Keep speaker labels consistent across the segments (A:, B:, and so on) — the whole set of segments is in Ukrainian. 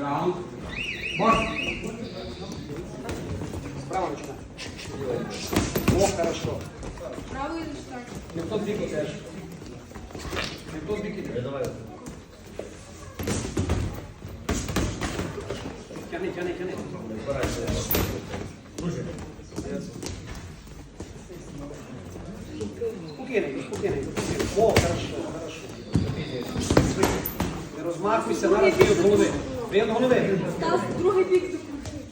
A: Раунд. Марш.
B: Справа начинай. О, хорошо.
C: Правий лиштак.
B: Не в тот ідеш. Не в тот.
D: Давай.
B: Тяни, тяни, тяни. Спокійненько, спокійненько, спокійненько. О, хорошо, хорошо. Не розмахуйся, зараз бій голови. Від голови.
C: Стас, другий бік закрути.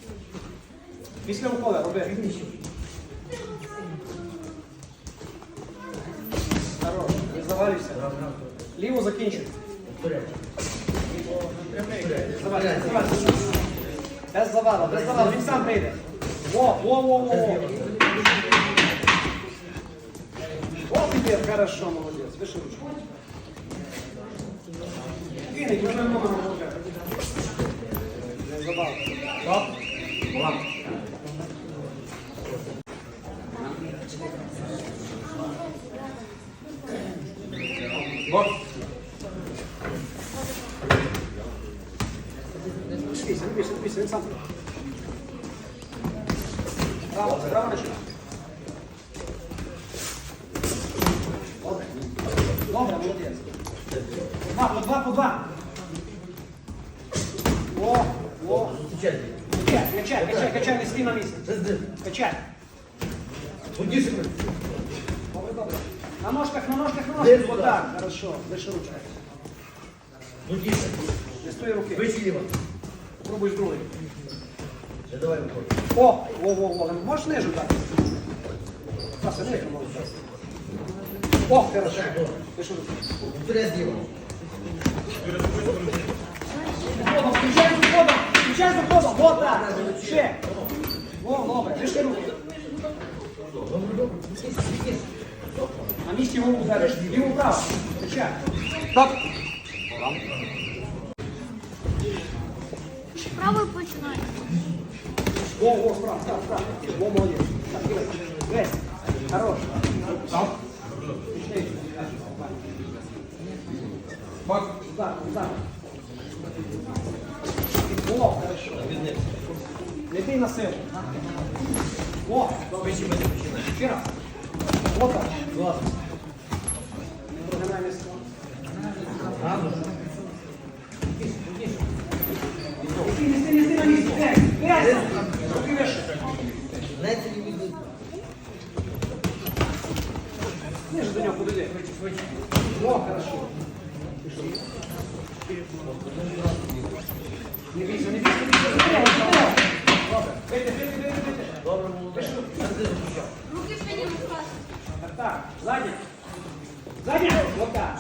B: Після укола роби. Хорош, не завалюйся. Ліву закінчуй. Завалюйся, завалюйся. Без завала, без завала, він сам прийде. Во, во, во, во, во. Тепер, хорошо, молодець. Виши ручку. Кинь, много. Не завал. Стоп. Ладно.
A: Марш.
B: Не бійся, не бійся, не бійся, він сам. Право, право начинай. Добре. Добре, молодець. Два, по два, по два. О, о.
D: Качай.
B: Качай, качай, качай, качай, не стій на місці. Качай. Добре, добре. На ножках, на ножках, на ножках.
D: туди?
B: Отак, хорошо. Вище ручка.
D: Будь-який.
B: Не стой руки.
D: Вище ліво.
B: Пробуй з другої.
D: Не давай виходь.
B: О, во, во, во. Можеш ниже так? Паса, ниже можеш. О, хорошо. Вище руки.
D: Вперед зліва.
B: включай з входом. Вот так. Ще. О, добре. Вище руки. На місці голову удариш. Ліву право. Качай. Стоп.
C: Правий починай.
B: О, о, справа, справа, справа. О, молодець. Так, Ігор. Весь. Хорош.
A: Стоп.
B: Пішли.
A: Марш.
B: Удар, удар. Не бій на силу. О, добре. Ще раз. Так.
D: Класно.
B: Немає місця.
D: Гарно.
B: На місці. Руки вище.
D: Знаєте, не відуть.
B: Ниже до нього подойди. О, хорошо. Не бійся, не бійся, Вийди, вийди, вийди, вийди.
D: Добре, молодець.
C: Руки вперед, Стас.
B: Так, так. Задня. Задня. Вот так.